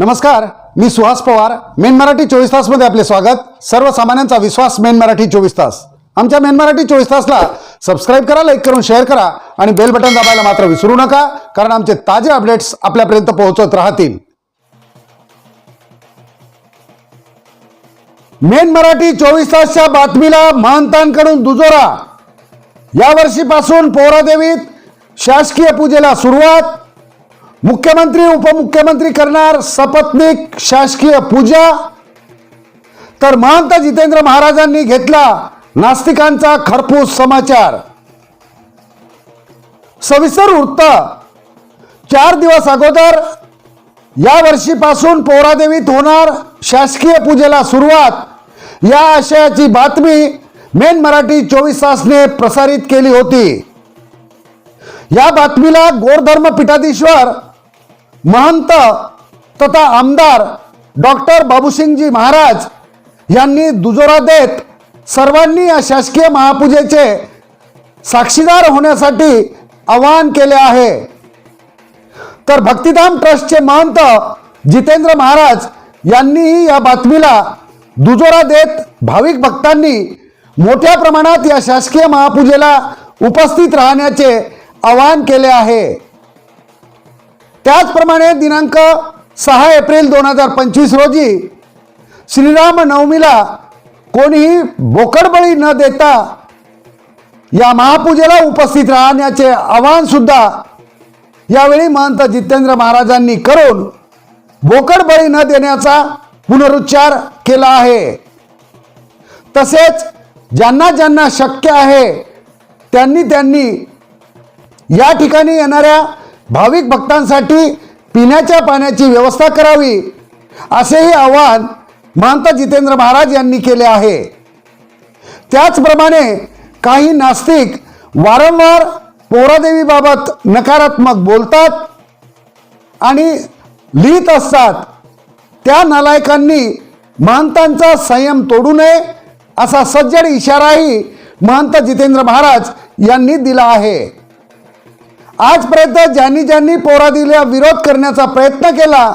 नमस्कार मी सुहास पवार. मेन मराठी चोवीस तासमध्ये आपले स्वागत. सर्वसामान्यांचा विश्वास मेन मराठी चोवीस तास. आमच्या मेन मराठी चोवीस तासला सबस्क्राईब करा लाईक करून शेअर करा आणि बेल बटन दाबायला मात्र विसरू नका कारण आमचे ताजे अपडेट्स आपल्यापर्यंत पोहोचत राहतील. मेन मराठी चोवीस तासच्या बातमीला महंतांकडून दुजोरा. यावर्षीपासून पोहरादेवीत शासकीय पूजेला सुरुवात. मुख्यमंत्री उपमुख्यमंत्री करणार सपत्नीक शासकीय पूजा? तर महंत जितेंद्र महाराजांनी घेतला नास्तिकांचा खरपूस समाचार. सविस्तर वृत्त. चार दिवस अगोदर या वर्षीपासून पोहरादेवीत होणार शासकीय पूजेला सुरुवात. या आशयाची बातमी मेन मराठी चोवीस तासने प्रसारित केली होती. या बातमीला गोरधर्म पीठाधीश्वर महंत तथा आमदार डॉक्टर बाबूसिंगजी महाराज यांनी दुजोरा देत सर्वांनी या शासकीय महापूजेचे साक्षीदार होण्यासाठी आवाहन केले आहे. तर भक्तिधाम ट्रस्टचे महंत जितेंद्र महाराज यांनीही या बातमीला दुजोरा देत भाविक भक्तांनी मोठ्या प्रमाणात या शासकीय महापूजेला उपस्थित राहण्याचे आवाहन केले आहे. त्याचप्रमाणे दिनांक सहा एप्रिल दोन हजार पंचवीस रोजी श्रीराम नवमीला कोणीही बोकडबळी न देता या महापूजेला उपस्थित राहण्याचे आवाहन सुद्धा यावेळी महंत जितेंद्र महाराजांनी करून बोकडबळी न देण्याचा पुनरुच्चार केला आहे. तसेच ज्यांना ज्यांना शक्य आहे त्यांनी त्यांनी या ठिकाणी येणाऱ्या भाविक भक्तांसाठी पिण्याच्या पाण्याची व्यवस्था करावी असेही आवाहन महंत जितेंद्र महाराज यांनी केले आहे. त्याचप्रमाणे काही नास्तिक वारंवार पोरादेवीबाबत नकारात्मक बोलतात आणि लिहित असतात त्या नालायकांनी महंतांचा संयम तोडू नये असा सज्जड इशाराही महंत जितेंद्र महाराज यांनी दिला आहे. आजपर्यंत ज्यांनी ज्यांनी पोरादिला विरोध करण्याचा प्रयत्न केला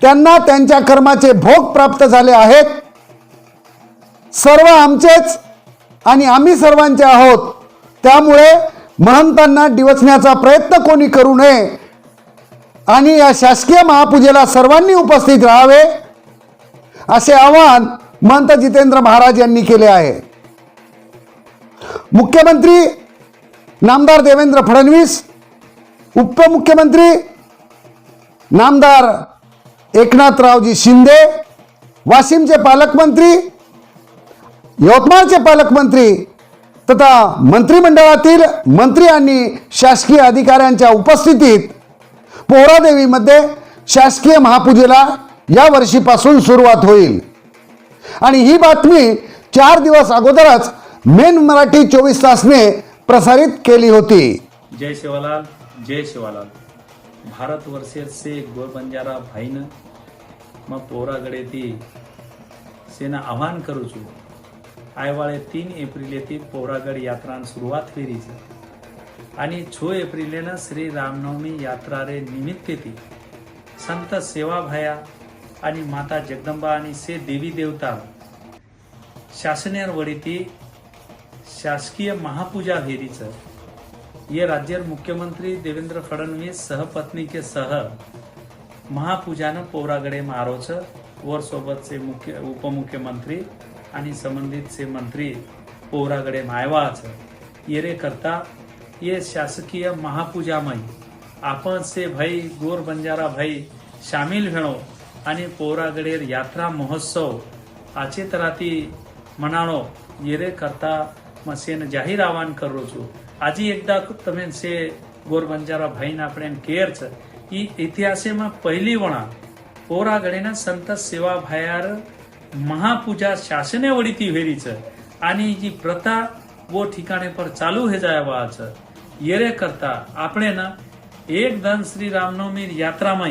त्यांना त्यांच्या कर्माचे भोग प्राप्त झाले आहेत. सर्व आमचेच आणि आम्ही सर्वांचे आहोत. त्यामुळे महंतांना डिवचण्याचा प्रयत्न कोणी करू नये. आणि या शासकीय महापूजेला सर्वांनी उपस्थित राहावे असे आवाहन महंत जितेंद्र महाराज यांनी केले आहे. मुख्यमंत्री नामदार देवेंद्र फडणवीस उपमुख्यमंत्री नामदार एकनाथरावजी शिंदे वाशिमचे पालकमंत्री यवतमाळचे पालकमंत्री तथा मंत्रिमंडळातील मंत्री आणि शासकीय अधिकाऱ्यांच्या उपस्थितीत पोहरादेवीमध्ये शासकीय महापूजेला या वर्षीपासून सुरुवात होईल. आणि ही बातमी चार दिवस अगोदरच मेन मराठी चोवीस तासने प्रसारित केली होती. जय शिवलाल. जय शिवालाल। भारत वर्षेचे गड़े थी सेना आह्वान करू આહવાન आई वाले तीन एप्रिले थी પોરાગડ यात्रा શરૂઆત કરી से आणि छो एप्रिलेनं श्री रामनवमी यात्रा रे निमित्तेती संत सेवाभाया आणि माता जगदंबा आणि से देवी देवता। शासनेर वडीती शासकीय महापूजा फेरीचं ये राज्य मुख्यमंत्री देवेंद्र फडणवीस सहपत्नी के सह महापूजान पोरागडे मारो वर सोबतचे मुख्य उपमुख्यमंत्री आणि संबंधितचे मंत्री पोरागडे मायवाचं येरे करता ये शासकीय महापूजामय आपण से भाई गोर बंजारा भाई शामिल भेणो आणि पोरागडेर यात्रा महोत्सव आचे तराती मनाणो येरे करता मसेन जाहीर आवाहन करू છું આજે એકદા તમે છે ગોરબંજારા ભાઈને આપણે એમ કેર છે એ ઇતિહાસેમાં પહેલી વણા પોરાગળીના સંત સેવા ભાયાર મહાપૂજા શાસને વળીતી વેરી છે. આની જે પ્રથા વો ઠીકાણે પર ચાલુ હેજાયા છે. યરે કરતા આપણે ના એક ધન શ્રી રામનવમી યાત્રામાં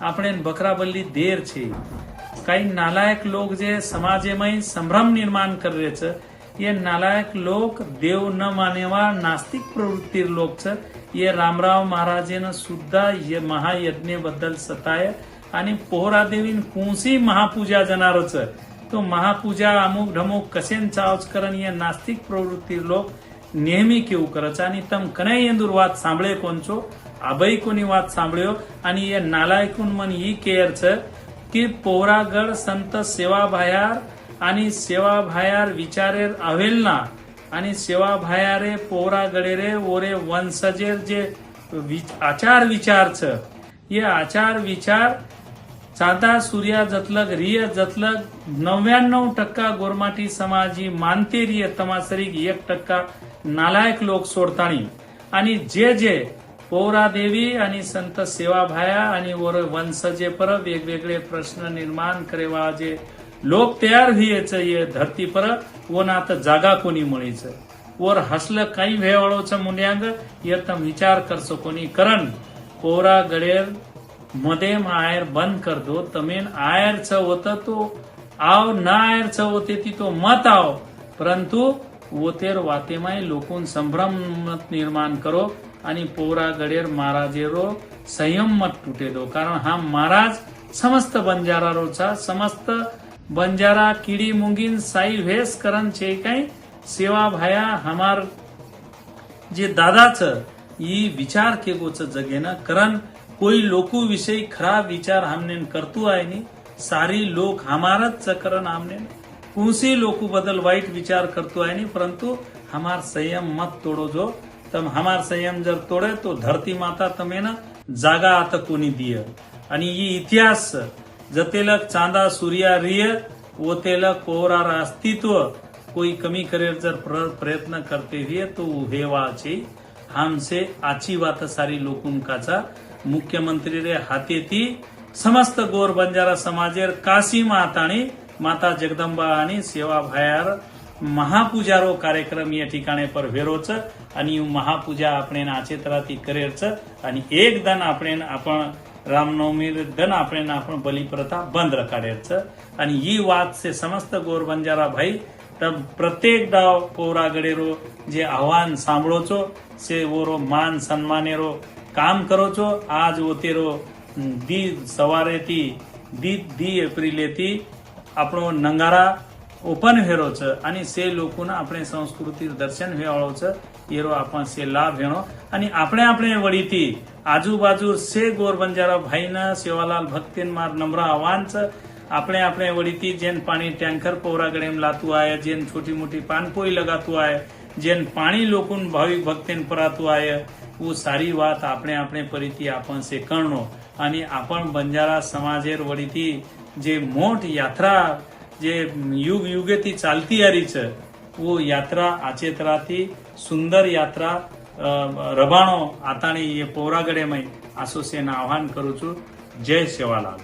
આપણે બકરાબલ્લી દેર છે. કઈ નાલાયક લોક જે સમાજેમાં સંભ્રમ નિર્માણ કરે છે ये नालायक लोक देव न मानेवा नास्तिक प्रवृत्तीर लोक छ ये रामराव महाराजेनं सुद्धा ये महायज्ञबद्दल सताय। आणि पोहरा देवीन कुंसी महापूजा जनारच तो महापूजा अमुक ढमुक कसेन चावच करण या नास्तिक प्रवृत्ती लोक नेहमी केऊ करच आणि तम कनय येंदूर वाद सांभळे कोणचो? अभय कोणी वाद सांभळ्यो? आणि या नालायकून मन ई केअरच की पोहरागड संत सेवा भायार आणि सेवा भायार विचारेर अवेलना आणि सेवा भायारे पोरा गडेरे ओरे वंशजेर जे विच- आचार विचारच. हे आचार विचार चांदा सूर्या जतलग रिय जतलग नव्याण्णव टक्का गोरमाटी समाजी मानते रिय तमासरीक एक टक्का नालायक लोक सोडताणी. आणि जे जे पौरा देवी आणि संत सेवा भाया आणि वर वंशजे पर वेगवेगळे प्रश्न निर्माण करेवा जे लोक तयार व्हायच ये धरती पर व नात जागा कोणी म्हणीच वर हसलं काही भेवाळोचं मुन्यांग येतम विचार करसो कोणी करण. पोरा गडेर मदेम आयर बंद कर दो तमेन आयर च होत तो आव ना आयर च होते ती तो मत आव. परंतु वोतेर वातेमाय लोकून संभ्रम मत निर्माण करो आणि पोरा गडेर महाराजेरो संयम मत तुटे दो कारण हा महाराज समस्त बंजारा रोचा समस्त बंजारा किडी मुंगीन साई भेस करण छे काही सेवा भाया हमार जे दादाचं ई विचार केगोच जगेनं करण कोई लोकू विषयी खराब विचार हमने करतो आहे नी सारी लोक हमारच करण हमने कुणसी लोकू बदल वाईट विचार करतो आहे नी परंतु हमार संयम मत तोडो जो तम हमार संयम जर तोडे तो धरती माता तमेना जागा आता कोणी दिय. आणि ई इतिहास जतेलक चांदा सूर्या रिय वो तेलक कोहरा अस्तित्व कोई कमी करे जर प्रयत्न करते हुए तो हे वाचे. हमसे आची बात सारी लोकुंकाचा मुख्यमंत्री रे हाते ती. समस्त गोर बंजारा समाजेर काशी माताणी माता जगदंबा आणि सेवा भायार महापूजारो कार्यक्रम या ठिकाणी पर वेरोच. आणि महापूजा आपण आचेतरा ती करेरच आणि एक दन आपण आपण રામનવમી દિન આપણે આપણે બલિ પ્રથા બંધ રખાડેલ છે. અને એ વાત છે સમસ્ત ગોર બંજારા ભાઈ તમ પ્રત્યેક દાવ કોરા ગળેરો જે આહવાન સાંભળો છો, સે ઓરો માન સન્માનેરો કામ કરો છો, આજ ઓતેરો દી સવારેથી દી દી એપ્રિલેથી આપણો નંગારા ઓપન વેરો છે અને સે લોકોને આપણે સંસ્કૃતિ દર્શન વેવાળો છે એરો આપણ સે લાભ વેણો અને આપણે આપણે વળીથી આજુબાજુ સે ગોરબંજારા ભાઈના સેવાલાલ ભક્તિન માર નમ્ર આહવાન છે આપણે આપણે વળીથી જેન પાણી ટેન્કર પૌરાગળ એમ લાતું આવે જેન છોટી મોટી પાનપોઈ લગાતું આવે જેન પાણી લોકોને ભાવિક ભક્તિને પરાતું આવે ઓ સારી વાત આપણે આપણે ફરીથી આપણ સે કરણો અને આપણ બંજારા સમાજેર વળીથી જે મોટ યાત્રા જે યુગ યુગેથી ચાલતી આવી છે वो યાત્રા, આચેતરાથી સુંદર યાત્રા રબાણો આતાણી એ પૌરાગડેમય આસોસિએશન આહવાન કરું છું. જય સેવાલાલ.